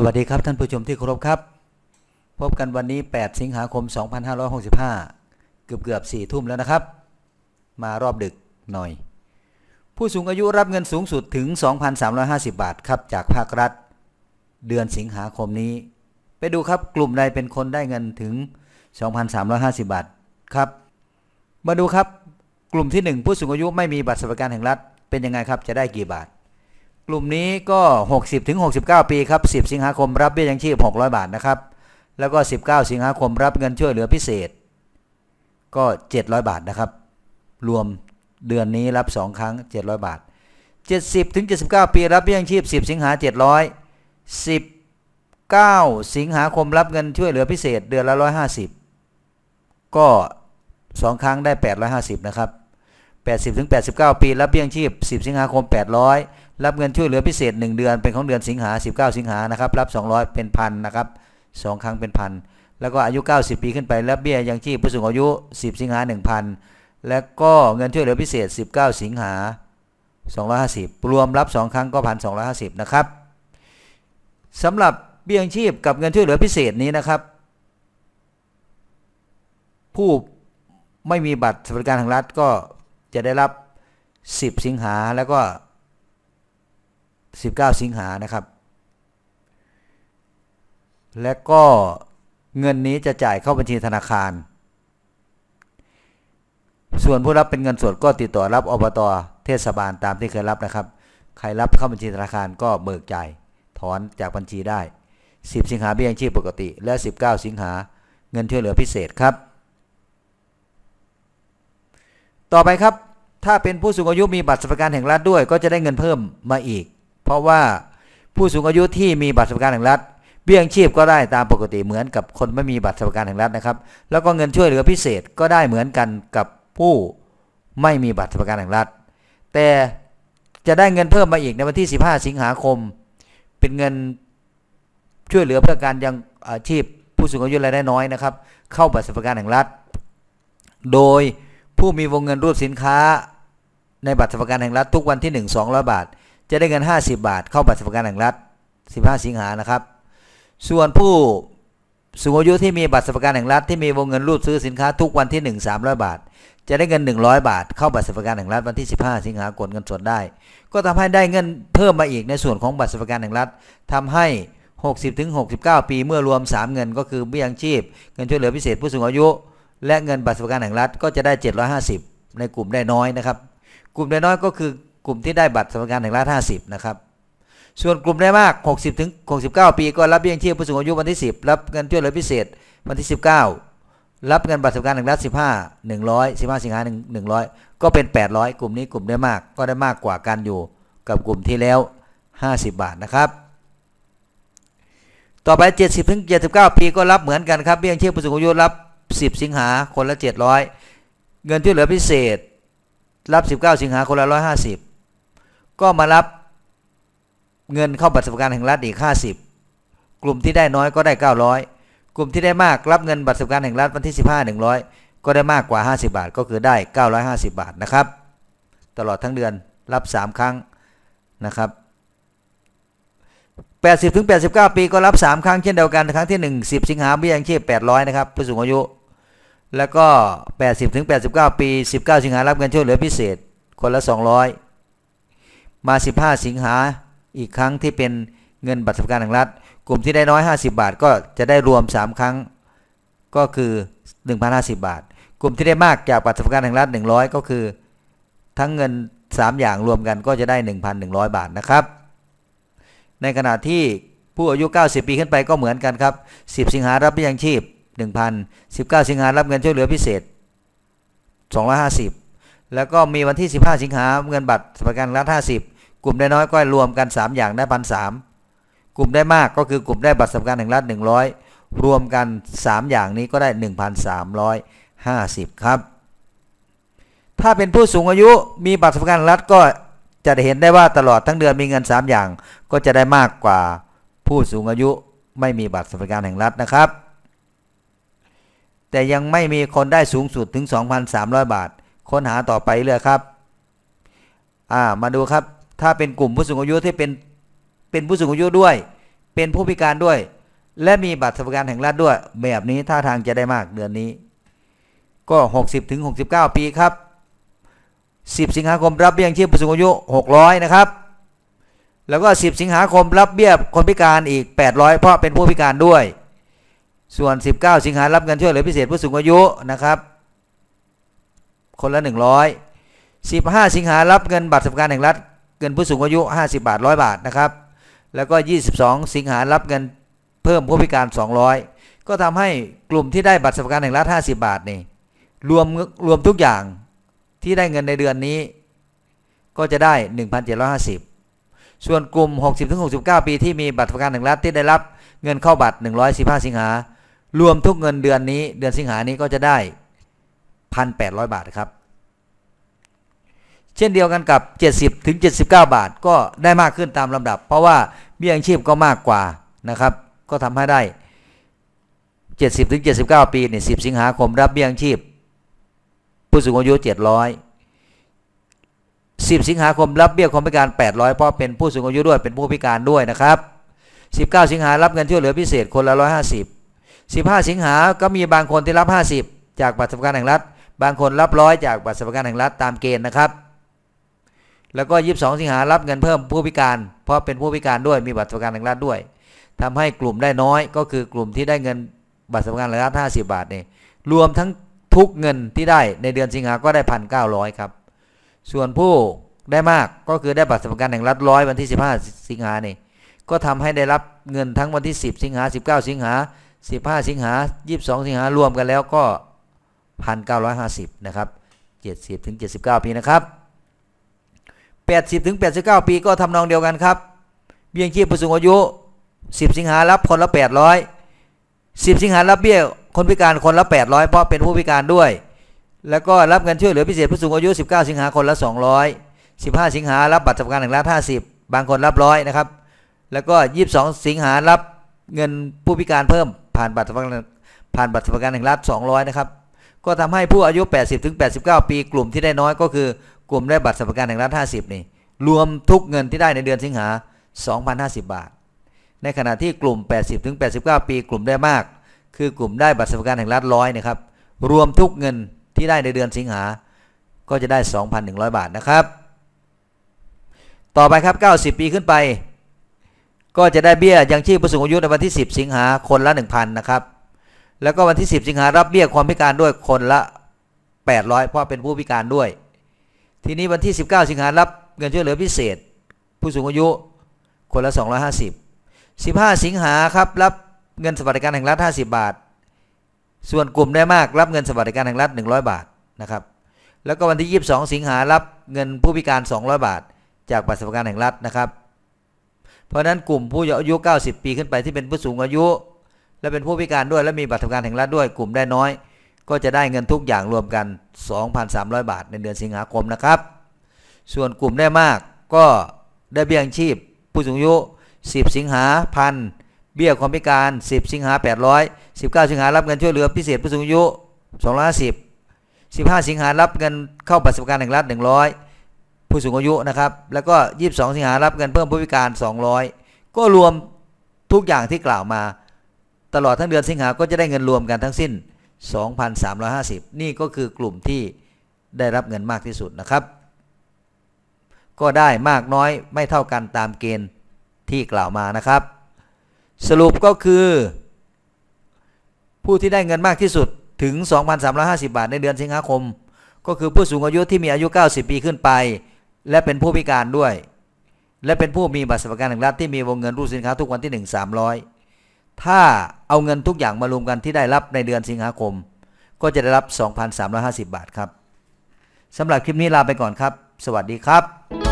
สวัสดีครับท่านผู้ชมที่เคารพครับ พบกันวันนี้ 8 สิงหาคม 2565 เกือบเกือบ4ทุ่มแล้วนะครับ มารอบดึกหน่อย ผู้สูงอายุรับเงินสูงสุดถึง 2,350 บาทครับจากภาครัฐ เดือนสิงหาคมนี้ ไปดูครับกลุ่มใดเป็นคนได้เงินถึง 2,350 บาทครับ มาดูครับกลุ่มที่ 1 ผู้สูงอายุไม่มีบัตรสวัสดิการแห่งรัฐเป็นยังไงครับจะได้กี่บาท กลุ่มนี้ก็ 60ถึง69 ปีครับ 10 สิงหาคมรับเบี้ยยังชีพ 600 บาทนะครับ แล้วก็ 19 สิงหาคมรับเงินช่วยเหลือพิเศษ ก็ 700 บาทนะครับ รวมเดือนนี้รับ 2 ครั้ง 700 บาท 70ถึง79 ปีรับเบี้ยยังชีพ 10 สิงหา700 19 สิงหาคมรับเงินช่วยเหลือพิเศษ เดือนละ 150 ก็ 2 ครั้งได้ 850 นะครับ 80ถึง89 ปี รับเบี้ยงชีพ 10 สิงหาคม 800 รับเงินช่วยเหลือพิเศษ 1 เดือน เป็นของเดือนสิงหา 19 สิงหานะครับ รับ 200 เป็นพันนะครับ 2 ครั้งเป็นพัน แล้วก็อายุ 90 ปีขึ้นไป รับเบี้ยยังชีพผู้สูงอายุ 10 สิงหา 1,000 แล้วก็เงินช่วยเหลือพิเศษ 19 สิงหา 250 รวมรับ 2 ครั้งก็1,250 นะครับสำหรับเบี้ยยังชีพกับเงินช่วยเหลือพิเศษนี้นะครับ ผู้ไม่มีบัตรสวัสดิการแห่งรัฐก็ จะได้รับ 10 สิงหาแล้วก็ 19 สิงหานะครับ และก็เงินนี้จะจ่ายเข้าบัญชีธนาคาร ส่วนผู้รับเป็นเงินสดก็ติดต่อรับอบตเทศบาลตามที่เคยรับนะครับ ใครรับเข้าบัญชีธนาคารก็เบิกจ่ายถอนจากบัญชีได้ 10 สิงหาเบี้ยยังชีพปกติ และ 19 สิงหาเงินช่วยเหลือพิเศษครับ ต่อไปครับ ถ้าเป็นผู้สูงอายุมีบัตรสวัสดิการแห่งรัฐด้วย ก็จะได้เงินเพิ่มมาอีก เพราะว่าผู้สูงอายุที่มีบัตรสวัสดิการแห่งรัฐ เบี้ยยังชีพก็ได้ตามปกติเหมือนกับคนไม่มีบัตรสวัสดิการแห่งรัฐนะครับ แล้วก็เงินช่วยเหลือพิเศษก็ได้เหมือนกันกับผู้ไม่มีบัตรสวัสดิการแห่งรัฐ แต่จะได้เงินเพิ่มมาอีกในวันที่ 15 สิงหาคม เป็นเงินช่วยเหลือเพื่อการยังอาชีพผู้สูงอายุรายได้น้อยนะครับ เข้าบัตรสวัสดิการแห่งรัฐ โดย ผู้มีวงเงินรูปสินค้า ในบัตรสวัสดิการแห่งรัฐทุกวันที่ 1 200 บาท จะได้เงิน 50 บาท เข้าบัตรสวัสดิการแห่งรัฐ 15 สิงหานะครับ ส่วนผู้สูงอายุที่มีบัตรสวัสดิการแห่งรัฐที่มีวงเงินรูดซื้อสินค้าทุกวันที่ 1 300 บาท จะได้เงิน 100 บาท เข้าบัตรสวัสดิการแห่งรัฐวันที่ 15 สิงหากดเงินสดได้ ก็ทำให้ได้เงินเพิ่มมาอีกในส่วนของบัตรสวัสดิการแห่งรัฐทำให้ 60ถึง69 ปีเมื่อรวม 3 เงิน ก็คือเบี้ยยังชีพ เงินช่วยเหลือพิเศษผู้สูงอายุ และเงินบัตรสวัสดิการแห่งรัฐก็จะได้ 750 ในกลุ่มได้น้อยนะครับ กลุ่มได้น้อยก็คือกลุ่มที่ได้บัตรสวัสดิการแห่งรัฐ 50 นะครับ ส่วนกลุ่มได้มาก 60 ถึง 69 ปี ก็รับเบี้ยยังชีพผู้สูงอายุวันที่ 10 รับเงินช่วยเหลือพิเศษวันที่ 19 รับเงินบัตรสวัสดิการแห่งรัฐ 15 100 15 สิงหา100 ก็เป็น 800 กลุ่มนี้กลุ่มได้มาก ก็ได้มากกว่ากันอยู่กับกลุ่มที่แล้ว 50 บาทนะครับต่อไป 70 ถึง 79 ปีก็รับเหมือนกันครับ เบี้ยยังชีพผู้สูงอายุรับ 10 สิงหาคนละ 700 เงินช่เหลือพิเศษ รับ 19 สิงหาคนละ 150 ก็มารับเงินเข้าบัตรสวัสดิการแห่งรัฐอีก 50 กลุ่มที่ได้น้อยก็ได้ 900 กลุ่มที่ได้มากรับเงินบัตรสวัสดิการแห่งรัฐวันที่ 15 100 ก็ได้มากกว่า 50 บาท ก็คือได้ 950 บาทนะครับ ตลอดทั้งเดือนรับ 3 ครั้งนะครับ80ถึง89 ปีก็รับ 3 ครั้งเช่นเดียวกัน ครั้งที่ 1 10 สิงหาเบี้ยยังชีพ800 นะครับผู้สูงอายุ แล้วก็ 80ถึง89 ปี 19 สิงหารับเงินช่วยเหลือพิเศษ คนละ 200 มา 15 สิงหาอีกครั้งที่เป็นเงินบัตรสวัสดิการแห่งรัฐ กลุ่มที่ได้น้อย 50 บาทก็จะได้รวม 3 ครั้งก็คือ 1,050 บาท กลุ่มที่ได้มากจากบัตรสวัสดิการแห่งรัฐ 100 ก็คือ ทั้งเงิน 3 อย่างรวมกันก็จะได้ 1,100 บาทนะครับ ในขณะที่ผู้อายุ 90 ปีขึ้นไปก็เหมือนกันครับ 10 สิงหารับเบี้ยยังชีพ 1,000 19 สิงหารับเงินช่วยเหลือพิเศษ 250 แล้วก็มีวันที่ 15 สิงหาเงินบัตรสวัสดิการรัฐ50 กลุ่มได้น้อยก็รวมกัน 3 อย่างได้พันสกลุ่มได้มากก็คือกลุ่มได้บัตรสวัสดิการแห่งรัฐ100 รวมกัน 3 อย่างนี้ก็ได้ 1,350 ครับ ถ้าเป็นผู้สูงอายุมีบัตรสวัสดิการแห่งรัฐก็จะเห็นได้ว่าตลอดทั้งเดือนมีเงิน 3 อย่างก็จะได้มากกว่าผู้สูงอายุไม่มีบัตรสวัสดิการแห่งรัฐนะครับ แต่ยังไม่มีคนได้สูงสุดถึง 2,300 บาท ค้นหาต่อไปเลยครับ อ่า มาดูครับ ถ้าเป็นกลุ่มผู้สูงอายุที่เป็นเป็นผู้สูงอายุด้วย เป็นผู้พิการด้วย และมีบัตรสวัสดิการแห่งรัฐด้วย แบบนี้ท่าทางจะได้มากเดือนนี้ ก็ 60ถึง69 ปีครับ 10 สิงหาคมรับเบี้ยยังชีพผู้สูงอายุ 600 นะครับ แล้วก็ 10 สิงหาคมรับเบี้ยคนพิการอีก 800 เพราะเป็นผู้พิการด้วย ส่วน 19 สิงหารับเงินช่วยเหลือพิเศษผู้สูงอายุนะครับคนละ 100 15 สิงหารับเงินบัตรสวัสดิการแห่งรัฐเงินผู้สูงอายุ 50 บาท 100 บาทนะครับแล้วก็ 22 สิงหารับเงินเพิ่มผู้พิการ 200 ก็ทำให้กลุ่มที่ได้บัตรสวัสดิการแห่งรัฐ 50 บาทนี่รวมรวมทุกอย่างที่ได้เงินในเดือนนี้ ก็จะได้ 1,750 ส่วนกลุ่ม 60-69 ปีที่มีบัตรสวัสดิการแห่งรัฐที่ได้รับเงินเข้าบัตร 115 สิงหา รวมทุกเงินเดือนนี้เดือนสิงหานี้ก็จะได้ 1,800 บาทครับ เช่นเดียวกันกับ 70ถึง79 บาทก็ได้มากขึ้นตามลำดับ เพราะว่าเบี้ยยังชีพก็มากกว่านะครับ ก็ทำให้ได้ 70ถึง79 ปีเนี่ย10 สิงหาคมรับเบี้ยยังชีพ ผู้สูงอายุ 700 10 สิงหาคมรับเบี้ยคนพิการ 800 เพราะเป็นผู้สูงอายุด้วยเป็นผู้พิการด้วยนะครับ 19 สิงหารับเงินช่วยเหลือพิเศษคนละ 150 15 สิงหาก็มีบางคนที่รับ 50 จากบัตรสวัสดิการแห่งรัฐ บางคนรับร้อยจากบัตรสวัสดิการแห่งรัฐตามเกณฑ์นะครับ แล้วก็ 22 สิงหารับเงินเพิ่มผู้พิการ เพราะเป็นผู้พิการด้วยมีบัตรสวัสดิการแห่งรัฐด้วยทำให้กลุ่มได้น้อยก็คือกลุ่มที่ได้เงินบัตรสวัสดิการแห่งรัฐ 50 บาทนี่รวมทั้งทุกเงินที่ได้ในเดือนสิงหาก็ได้1,900ครับ ส่วนผู้ได้มากก็คือได้บัตรสวัสดิการแห่งรัฐร้อยวันที่ 15 สิงหานี่ก็ทำให้ได้รับเงินทั้งวันที่ 10 สิงหา19 สิงหา 15 สิงหา 22 สิงหารวมกันแล้วก็ 1,950 นะครับ 70 ถึง 79 ปีนะครับ 80 ถึง 89 ปีก็ทำนองเดียวกันครับ เบี้ยชีพผู้สูงอายุ 10 สิงหารับคนละ 800 10 สิงหารับเบี้ยคนพิการคนละ 800 เพราะเป็นผู้พิการด้วย แล้วก็รับเงินช่วยเหลือพิเศษผู้สูงอายุ 19 สิงหาคนละ 200 15 สิงหารับบัตรสวัสดิการแห่งรัฐ50 บางคนรับร้อยนะครับ แล้วก็ 22 สิงหารับเงินผู้พิการเพิ่ม ผ่านบัตรสวัสดิการผ่านบัตรสวัสดิการแห่งรัฐ 200 นะครับ ก็ทำให้ผู้อายุ 80ถึง89 ปี กลุ่มที่ได้น้อยก็คือกลุ่มได้บัตรสวัสดิการแห่งรัฐ 50 นี่ รวมทุกเงินที่ได้ในเดือนสิงหา2,050 บาท ในขณะที่กลุ่ม 80ถึง89 ปี กลุ่มได้มาก คือกลุ่มได้บัตรสวัสดิการแห่งรัฐร้อยนะครับ รวมทุกเงินที่ได้ในเดือนสิงหา ก็จะได้ 2,100 บาทนะครับ ต่อไปครับ 90 ปีขึ้นไป ก็จะได้เบี้ยยังชีพผู้สูงอายุในวันที่ 10 สิงหาคนละ 1,000นะครับ แล้วก็วันที่ 10 สิงหารับเบี้ยความพิการด้วยคนละ 800 เพราะเป็นผู้พิการด้วย ทีนี้วันที่ 19 สิงหารับเงินช่วยเหลือพิเศษ ผู้สูงอายุคนละ 250 15 สิงหาครับรับเงินสวัสดิการแห่งรัฐ 50 บาท ส่วนกลุ่มได้มากรับเงินสวัสดิการแห่งรัฐ 100 บาทนะครับ แล้วก็วันที่ 22 สิงหารับเงินผู้พิการ 200 บาท จากบัตรสวัสดิการแห่งรัฐนะครับ เพราะฉะนั้นกลุ่มผู้อายุ 90 ปีขึ้นไปที่เป็นผู้สูงอายุ และเป็นผู้พิการด้วย และมีบัตรสวัสดิการแห่งรัฐด้วยกลุ่มได้น้อย ก็จะได้เงินทุกอย่างรวมกัน 2,300 บาทในเดือนสิงหาคมนะครับ ส่วนกลุ่มได้มากก็ได้เบี้ยยังชีพ ผู้สูงอายุ 10 สิงหาพันเบี้ยความพิการ 10 สิงหา800 19 สิงหารับเงินช่วยเหลือพิเศษผู้สูงอายุ 250 15 สิงหารับเงินเข้าบัตรสวัสดิการแห่งรัฐ100 ผู้สูงอายุนะครับ แล้วก็ 22 สิงหารับเงินเพิ่มผู้พิการ 200 ก็รวมทุกอย่างที่กล่าวมา ตลอดทั้งเดือนสิงหาก็จะได้เงินรวมกันทั้งสิ้น 2,350 นี่ก็คือกลุ่มที่ได้รับเงินมากที่สุดนะครับ ก็ได้มากน้อยไม่เท่ากันตามเกณฑ์ที่กล่าวมานะครับ สรุปก็คือ ผู้ที่ได้เงินมากที่สุดถึง 2,350 บาทในเดือนสิงหาคม ก็คือผู้สูงอายุที่มีอายุ 90 ปีขึ้นไป และเป็นผู้พิการด้วย และเป็นผู้มีบัตรสวัสดิการแห่งรัฐที่มีวงเงินรูดสินค้าทุกวันที่ 1 300 ถ้าเอาเงินทุกอย่างมารวมกันที่ได้รับในเดือนสิงหาคม ก็จะได้รับ 2,350 บาทครับสำหรับคลิปนี้ลาไปก่อนครับ สวัสดีครับ